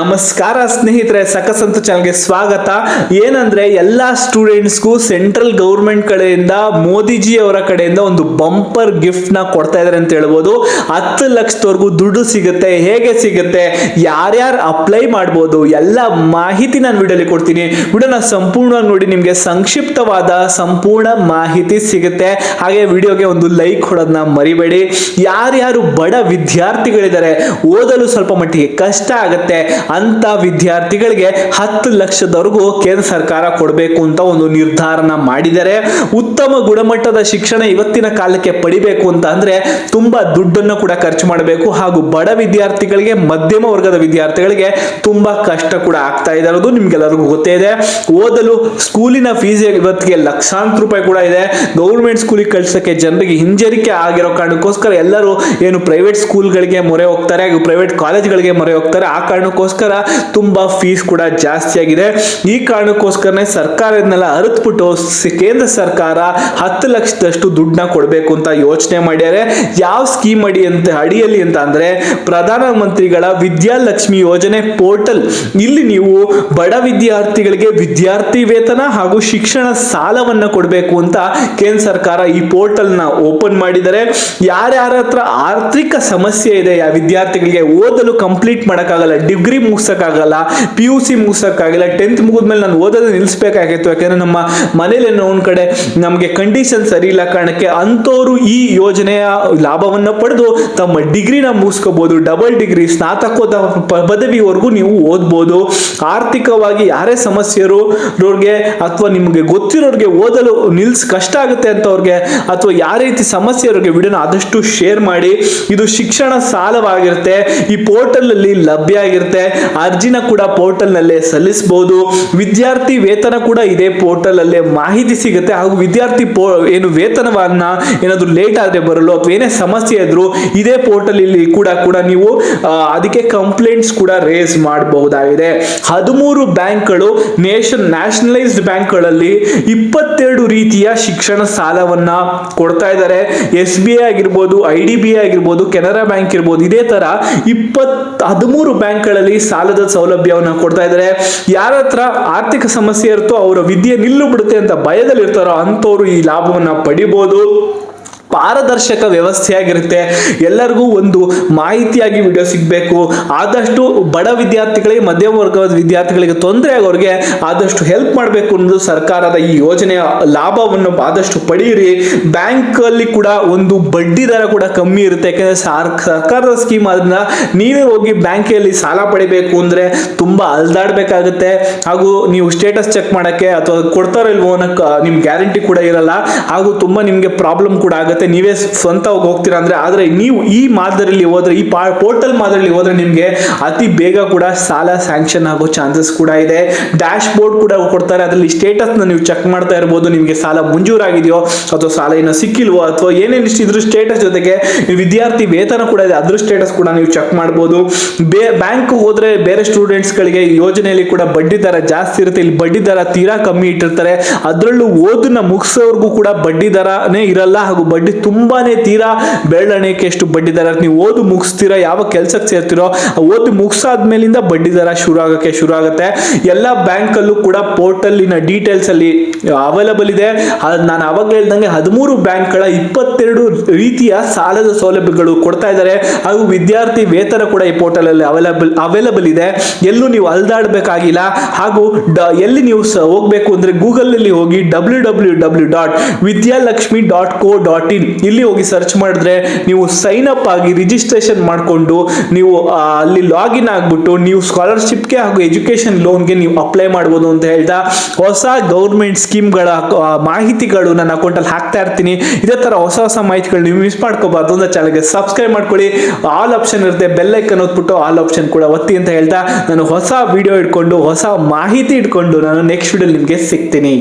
ನಮಸ್ಕಾರ ಸ್ನೇಹಿತರೆ, ಸಕಸಂತ ಚಾನಲ್ಗೆ ಸ್ವಾಗತ. ಏನಂದ್ರೆ, ಎಲ್ಲಾ ಸ್ಟೂಡೆಂಟ್ಸ್ಗೂ ಸೆಂಟ್ರಲ್ ಗೌರ್ಮೆಂಟ್ ಕಡೆಯಿಂದ ಮೋದಿಜಿ ಅವರ ಕಡೆಯಿಂದ ಒಂದು ಬಂಪರ್ ಗಿಫ್ಟ್ನ ಕೊಡ್ತಾ ಇದಾರೆ ಅಂತ ಹೇಳ್ಬೋದು. ಹತ್ತು ಲಕ್ಷದವರೆಗೂ ದುಡ್ಡು ಸಿಗುತ್ತೆ, ಹೇಗೆ ಸಿಗುತ್ತೆ, ಯಾರ್ಯಾರು ಅಪ್ಲೈ ಮಾಡ್ಬೋದು, ಎಲ್ಲ ಮಾಹಿತಿ ನಾನು ವಿಡಿಯೋಲಿ ಕೊಡ್ತೀನಿ. ವಿಡಿಯೋನ ಸಂಪೂರ್ಣವಾಗಿ ನೋಡಿ, ನಿಮಗೆ ಸಂಕ್ಷಿಪ್ತವಾದ, ಸಂಪೂರ್ಣ ಮಾಹಿತಿ ಸಿಗುತ್ತೆ. ಹಾಗೆ ವಿಡಿಯೋಗೆ ಒಂದು ಲೈಕ್ ಕೊಡೋದನ್ನ ಮರಿಬೇಡಿ. ಯಾರ್ಯಾರು ಬಡ ವಿದ್ಯಾರ್ಥಿಗಳಿದ್ದಾರೆ, ಓದಲು ಸ್ವಲ್ಪ ಮಟ್ಟಿಗೆ ಕಷ್ಟ ಆಗುತ್ತೆ. ಅಂತ ವಿದ್ಯಾರ್ಥಿಗಳಿಗೆ ಹತ್ತು ಲಕ್ಷದವರೆಗೂ ಕೇಂದ್ರ ಸರ್ಕಾರ ಕೊಡಬೇಕು ಅಂತ ಒಂದು ನಿರ್ಧಾರನ ಮಾಡಿದ್ದಾರೆ ಉತ್ತಮ ಗುಣಮಟ್ಟದ ಶಿಕ್ಷಣ ಇವತ್ತಿನ ಕಾಲಕ್ಕೆ ಪಡಿಬೇಕು ಅಂತ ಅಂದ್ರೆ ತುಂಬಾ ದುಡ್ಡನ್ನು ಕೂಡ ಖರ್ಚು ಮಾಡಬೇಕು ಹಾಗೂ ಬಡ ವಿದ್ಯಾರ್ಥಿಗಳಿಗೆ, ಮಧ್ಯಮ ವರ್ಗದ ವಿದ್ಯಾರ್ಥಿಗಳಿಗೆ ತುಂಬಾ ಕಷ್ಟ ಕೂಡ ಆಗ್ತಾ ಇದೆ ಅನ್ನೋದು ನಿಮ್ಗೆಲ್ಲರಿಗೂ ಗೊತ್ತೇ ಇದೆ. ಓದಲು ಸ್ಕೂಲಿನ ಫೀಸ್ ಇವತ್ತಿಗೆ ಲಕ್ಷಾಂತರ ರೂಪಾಯಿ ಕೂಡ ಇದೆ. ಗೌರ್ಮೆಂಟ್ ಸ್ಕೂಲಿಗೆ ಕಳ್ಸಕ್ಕೆ ಜನರಿಗೆ ಹಿಂಜರಿಕೆ ಆಗಿರೋ ಕಾರಣಕ್ಕೋಸ್ಕರ ಎಲ್ಲರೂ ಏನು ಪ್ರೈವೇಟ್ ಸ್ಕೂಲ್ಗಳಿಗೆ ಮೊರೆ ಹೋಗ್ತಾರೆ ಹಾಗೂ ಪ್ರೈವೇಟ್ ಕಾಲೇಜ್ಗಳಿಗೆ ಮೊರೆ ಹೋಗ್ತಾರೆ. ಆ ಕಾರಣಕ್ಕೋಸ್ಕರ ತುಂಬಾ ಫೀಸ್ ಕೂಡ ಜಾಸ್ತಿ ಆಗಿದೆ. ಈ ಕಾರಣಕ್ಕೋಸ್ಕರನೇ ಸರ್ಕಾರ ಇದನ್ನೆಲ್ಲ ಅರಿತ್ಬಿಟ್ಟು ಕೇಂದ್ರ ಸರ್ಕಾರ ಹತ್ತು ಲಕ್ಷದಷ್ಟು ದುಡ್ಡನ್ನ ಕೊಡಬೇಕು ಅಂತ ಯೋಚನೆ ಮಾಡ್ಯಾರೆ. ಯಾವ ಸ್ಕೀಮ್ ಅಡಿ ಅಂತ, ಅಡಿಯಲ್ಲಿ ಅಂತ ಅಂದ್ರೆ ಪ್ರಧಾನಮಂತ್ರಿಗಳ ವಿದ್ಯಾಲಕ್ಷ್ಮಿ ಯೋಜನೆ ಪೋರ್ಟಲ್. ಇಲ್ಲಿ ನೀವು ಬಡ ವಿದ್ಯಾರ್ಥಿಗಳಿಗೆ ವಿದ್ಯಾರ್ಥಿ ವೇತನ ಹಾಗೂ ಶಿಕ್ಷಣ ಸಾಲವನ್ನ ಕೊಡಬೇಕು ಅಂತ ಕೇಂದ್ರ ಸರ್ಕಾರ ಈ ಪೋರ್ಟಲ್ನ ಓಪನ್ ಮಾಡಿದ್ದಾರೆ ಯಾರ್ಯಾರ ಹತ್ರ ಆರ್ಥಿಕ ಸಮಸ್ಯೆ ಇದೆ, ಆ ವಿದ್ಯಾರ್ಥಿಗಳಿಗೆ ಓದಲು ಕಂಪ್ಲೀಟ್ ಮಾಡಕ್ಕಾಗಲ್ಲ, ಡಿಗ್ರಿ ಮುಗಿಸೋಕ್ಕಾಗಲ್ಲ ಪಿ ಯು ಸಿ ಮುಗಿಸೋಕ್ಕಾಗಲ್ಲ ಟೆಂತ್ ಮುಗಿದ್ಮೇಲೆ ನಾನು ಓದೋದು ನಿಲ್ಲಿಸ್ಬೇಕಾಗಿತ್ತು ಯಾಕಂದ್ರೆ ನಮ್ಮ ಮನೇಲಿ ಒಂದು ಕಡೆ ನಮಗೆ ಕಂಡೀಷನ್ ಸರಿ ಇಲ್ಲ ಕಾರಣಕ್ಕೆ ಅಂಥವರು ಈ ಯೋಜನೆಯ ಲಾಭವನ್ನು ಪಡೆದು ತಮ್ಮ ಡಿಗ್ರಿನ ಮುಗಿಸ್ಕೋಬೋದು ಡಬಲ್ ಡಿಗ್ರಿ ಸ್ನಾತಕೋತ್ತರ ಪದವಿವರೆಗೂ ನೀವು ಓದ್ಬೋದು. ಆರ್ಥಿಕವಾಗಿ ಯಾರೇ ಸಮಸ್ಯೆರು ಅವ್ರಿಗೆ ಅಥವಾ ನಿಮಗೆ ಗೊತ್ತಿರೋರಿಗೆ ಓದಲು ನಿಲ್ಸ್ ಕಷ್ಟ ಆಗುತ್ತೆ ಅಂತವ್ರಿಗೆ ಅಥವಾ ಯಾವ ರೀತಿ ಸಮಸ್ಯೆ ಇರೋರಿಗೆ ವಿಡಿಯೋನ ಆದಷ್ಟು ಶೇರ್ ಮಾಡಿ. ಇದು ಶಿಕ್ಷಣ ಸಾಲವಾಗಿರುತ್ತೆ. ಈ ಪೋರ್ಟಲ್ ಅಲ್ಲಿ ಲಭ್ಯ ಆಗಿರುತ್ತೆ. ಅರ್ಜಿನ ಕೂಡ ಪೋರ್ಟಲ್ ನಲ್ಲೇ ಸಲ್ಲಿಸಬಹುದು ವಿದ್ಯಾರ್ಥಿ ವೇತನ ಕೂಡ ಇದೇ ಪೋರ್ಟಲ್ ಅಲ್ಲೇ ಮಾಹಿತಿ ಸಿಗುತ್ತೆ. ಹಾಗೂ ವಿದ್ಯಾರ್ಥಿ ಏನು ವೇತನವನ್ನ ಏನಾದ್ರು ಲೇಟ್ ಆದ್ರೆ ಬರಲು ಅಥವಾ ಏನೇ ಸಮಸ್ಯೆ ಇದ್ರು ಇದೇ ಪೋರ್ಟಲ್ ಇಲ್ಲಿ ಕೂಡ ಕೂಡ ನೀವು ಅದಕ್ಕೆ ಕಂಪ್ಲೇಂಟ್ಸ್ ಕೂಡ ರೇಸ್ ಮಾಡಬಹುದಾಗಿದೆ. ಹದಿಮೂರು ಬ್ಯಾಂಕ್ಗಳು ನೇಷನ್ ನ್ಯಾಷನಲೈಸ್ಡ್ ಬ್ಯಾಂಕ್ಗಳಲ್ಲಿ ಇಪ್ಪತ್ತೆರಡು ರೀತಿಯ ಶಿಕ್ಷಣ ಸಾಲವನ್ನ ಕೊಡ್ತಾ ಇದ್ದಾರೆ. ಎಸ್ ಬಿ ಐ ಆಗಿರ್ಬೋದು, ಐ ಡಿ ಬಿ ಐ ಆಗಿರ್ಬೋದು, ಕೆನರಾ ಬ್ಯಾಂಕ್ ಇರ್ಬೋದು, ಇದೇ ತರ ಇಪ್ಪತ್ ಹದಿಮೂರು ಬ್ಯಾಂಕ್ಗಳಲ್ಲಿ ಸಾಲದ ಸೌಲಭ್ಯವನ್ನ ಕೊಡ್ತಾ ಇದ್ದಾರೆ. ಯಾರ ಹತ್ರ ಆರ್ಥಿಕ ಸಮಸ್ಯೆ ಇರ್ತೋ ಅವರ ವಿದ್ಯೆ ನಿಲ್ಲು ಬಿಡುತ್ತೆ ಅಂತ ಭಯದಲ್ಲಿ ಇರ್ತಾರೋ ಅಂಥವ್ರು ಈ ಲಾಭವನ್ನ ಪಡಿಬೋದು. ಪಾರದರ್ಶಕ ವ್ಯವಸ್ಥೆಯಾಗಿರುತ್ತೆ. ಎಲ್ಲರಿಗೂ ಒಂದು ಮಾಹಿತಿಯಾಗಿ ವಿಡಿಯೋ ಸಿಗಬೇಕು. ಆದಷ್ಟು ಬಡ ವಿದ್ಯಾರ್ಥಿಗಳಿಗೆ ಮಧ್ಯಮ ವರ್ಗದ ವಿದ್ಯಾರ್ಥಿಗಳಿಗೆ ತೊಂದರೆ ಆಗೋರಿಗೆ ಆದಷ್ಟು ಹೆಲ್ಪ್ ಮಾಡಬೇಕು ಅನ್ನೋದು ಸರ್ಕಾರದ ಈ ಯೋಜನೆಯ ಲಾಭವನ್ನು ಆದಷ್ಟು ಪಡೆಯಿರಿ. ಬ್ಯಾಂಕಲ್ಲಿ ಕೂಡ ಒಂದು ಬಡ್ಡಿ ದರ ಕೂಡ ಕಮ್ಮಿ ಇರುತ್ತೆ. ಯಾಕೆಂದರೆ ಸಾರ್- ಸರ್ಕಾರದ ಸ್ಕೀಮ್ ಅದನ್ನ ನೀವೇ ಹೋಗಿ ಬ್ಯಾಂಕಲ್ಲಿ ಸಾಲ ಪಡಿಬೇಕು ಅಂದರೆ ತುಂಬ ಅಲ್ದಾಡಬೇಕಾಗುತ್ತೆ. ಹಾಗೂ ನೀವು ಸ್ಟೇಟಸ್ ಚೆಕ್ ಮಾಡೋಕ್ಕೆ ಅಥವಾ ಕೊಡ್ತಾರೋ ಇಲ್ವೋ ಅನ್ನೋ ನಿಮ್ಮ ಗ್ಯಾರಂಟಿ ಕೂಡ ಇರಲ್ಲ. ಹಾಗೂ ತುಂಬ ನಿಮಗೆ ಪ್ರಾಬ್ಲಮ್ ಕೂಡ ಆಗುತ್ತೆ. ನೀವೇ ಸ್ವಂತವಾಗಿ ಹೋಗ್ತೀರಾ ಅಂದರೆ, ಆದ್ರೆ ನೀವು ಈ ಮಾದರಿಯಲ್ಲಿ ಹೋದರೆ, ಈ ಪೋರ್ಟಲ್ ಮಾದರಿಯಲ್ಲಿ ಹೋದ್ರೆ ನಿಮಗೆ ಅತಿ ಬೇಗ ಕೂಡ ಸಾಲ ಸ್ಯಾಂಕ್ಷನ್ ಆಗೋ ಚಾನ್ಸಸ್ ಕೂಡ ಇದೆ. ಡ್ಯಾಶ್ ಬೋರ್ಡ್ ಕೂಡ ಕೊಡ್ತಾರೆ. ಅದರಲ್ಲಿ ಸ್ಟೇಟಸ್ ನೀವು ಚೆಕ್ ಮಾಡ್ತಾ ಇರ್ಬೋದು. ನಿಮಗೆ ಸಾಲ ಮಂಜೂರಾಗಿದೆಯೋ, ಅಥವಾ ಸಾಲ ಏನೋ ಸಿಕ್ಕಿಲ್ವೋ, ಅಥವಾ ಏನೇನು ಇದ್ರ ಸ್ಟೇಟಸ್ ಜೊತೆಗೆ ವಿದ್ಯಾರ್ಥಿ ವೇತನ ಕೂಡ ಇದೆ. ಅದ್ರ ಸ್ಟೇಟಸ್ ಕೂಡ ನೀವು ಚೆಕ್ ಮಾಡ್ಬೋದು. ಬೇ ಬ್ಯಾಂಕ್ ಹೋದ್ರೆ ಬೇರೆ ಸ್ಟೂಡೆಂಟ್ಸ್ ಗಳಿಗೆ ಈ ಯೋಜನೆಯಲ್ಲಿ ಕೂಡ ಬಡ್ಡಿ ದರ ಜಾಸ್ತಿ ಇರುತ್ತೆ. ಇಲ್ಲಿ ಬಡ್ಡಿ ದರ ತೀರಾ ಕಮ್ಮಿ ಇಟ್ಟಿರ್ತಾರೆ. ಅದರಲ್ಲೂ ಓದನ್ನ ಮುಗಿಸೋರ್ಗೂ ಕೂಡ ಬಡ್ಡಿ ದರನೇ ಇರಲ್ಲ. ಹಾಗೂ ಬಡ್ಡಿ ತುಂಬಾನೇ ತೀರಾ ಬೆಳ್ಳಣಕ್ಕೆ ಎಷ್ಟು ಬಡ್ಡಿ ದರ ನೀವು ಓದು ಮುಗಿಸ್ತೀರಾ, ಯಾವ ಕೆಲ್ಸಕ್ಕೆ ಸೇರ್ತಿರೋ, ಓದು ಮುಗಿಸಾದ್ಮೇಲಿಂದ ಬಡ್ಡಿ ದರ ಶುರು ಆಗೋಕ್ಕೆ ಶುರು ಆಗುತ್ತೆ ಎಲ್ಲ ಬ್ಯಾಂಕಲ್ಲೂ ಕೂಡ ಪೋರ್ಟಲ್ಲಿನ ಡೀಟೇಲ್ಸ್ ಅಲ್ಲಿ ಅವೈಲಬಲ್ ಇದೆ. ನಾನು ಅವಾಗ ಹೇಳ್ದಂಗೆ ಹದಿಮೂರು ಬ್ಯಾಂಕ್ಗಳ ಇಪ್ಪತ್ತೆರಡು ರೀತಿಯ ಸಾಲದ ಸೌಲಭ್ಯಗಳು ಕೊಡ್ತಾ ಇದ್ದಾರೆ. ಹಾಗೂ ವಿದ್ಯಾರ್ಥಿ ವೇತನ ಕೂಡ ಈ ಪೋರ್ಟಲ್ ಅಲ್ಲಿ ಅವೈಲಬಲ್ ಅವೈಲಬಲ್ ಇದೆ. ಎಲ್ಲೂ ನೀವು ಅಲ್ದಾಡಬೇಕಾಗಿಲ್ಲ. ಹಾಗೂ ಎಲ್ಲಿ ನೀವು ಹೋಗ್ಬೇಕು ಅಂದ್ರೆ ಗೂಗಲ್ ಅಲ್ಲಿ ಹೋಗಿ W W W dot Vidyalakshmi dot co dot in ಇಲ್ಲಿ ಹೋಗಿ ಸರ್ಚ್ ಮಾಡಿದ್ರೆ ನೀವು ಸೈನ್ ಅಪ್ ಆಗಿ ರಿಜಿಸ್ಟ್ರೇಷನ್ ಮಾಡಿಕೊಂಡು ನೀವು ಅಲ್ಲಿ ಲಾಗಿನ್ ಆಗ್ಬಿಟ್ಟು ನೀವು ಸ್ಕಾಲರ್ಶಿಪ್ಗೆ ಹಾಗೂ ಎಜುಕೇಶನ್ ಲೋನ್ಗೆ ನೀವು ಅಪ್ಲೈ ಮಾಡ್ಬೋದು ಅಂತ ಹೇಳ್ತಾ ಹೊಸ ಗೌರ್ಮೆಂಟ್ ಸ್ಕೀಮ್ಗಳ ಮಾಹಿತಿಗಳು ನನ್ನ ಅಕೌಂಟಲ್ಲಿ ಹಾಕ್ತಾ ಇರ್ತೀನಿ. ಇದೇ ಥರ ಹೊಸ ಹೊಸ ಮಾಹಿತಿಗಳು ನೀವು ಮಿಸ್ ಮಾಡ್ಕೋಬಾರ್ದು ಅಂತ ಚಾನಲ್ಗೆ ಸಬ್ಸ್ಕ್ರೈಬ್ ಮಾಡ್ಕೊಳ್ಳಿ. ಆಲ್ ಆಪ್ಷನ್ ಇರುತ್ತೆ ಬೆಲ್ಲೈಕನ್ ಓದ್ಬಿಟ್ಟು ಆಲ್ ಆಪ್ಷನ್ ಕೂಡ ಒತ್ತಿ ಅಂತ ಹೇಳ್ತಾ ನಾನು ಹೊಸ ವಿಡಿಯೋ ಇಟ್ಕೊಂಡು, ಹೊಸ ಮಾಹಿತಿ ಇಟ್ಕೊಂಡು ನಾನು ನೆಕ್ಸ್ಟ್ ವಿಡಿಯೋ ನಿಮಗೆ ಸಿಗ್ತೀನಿ.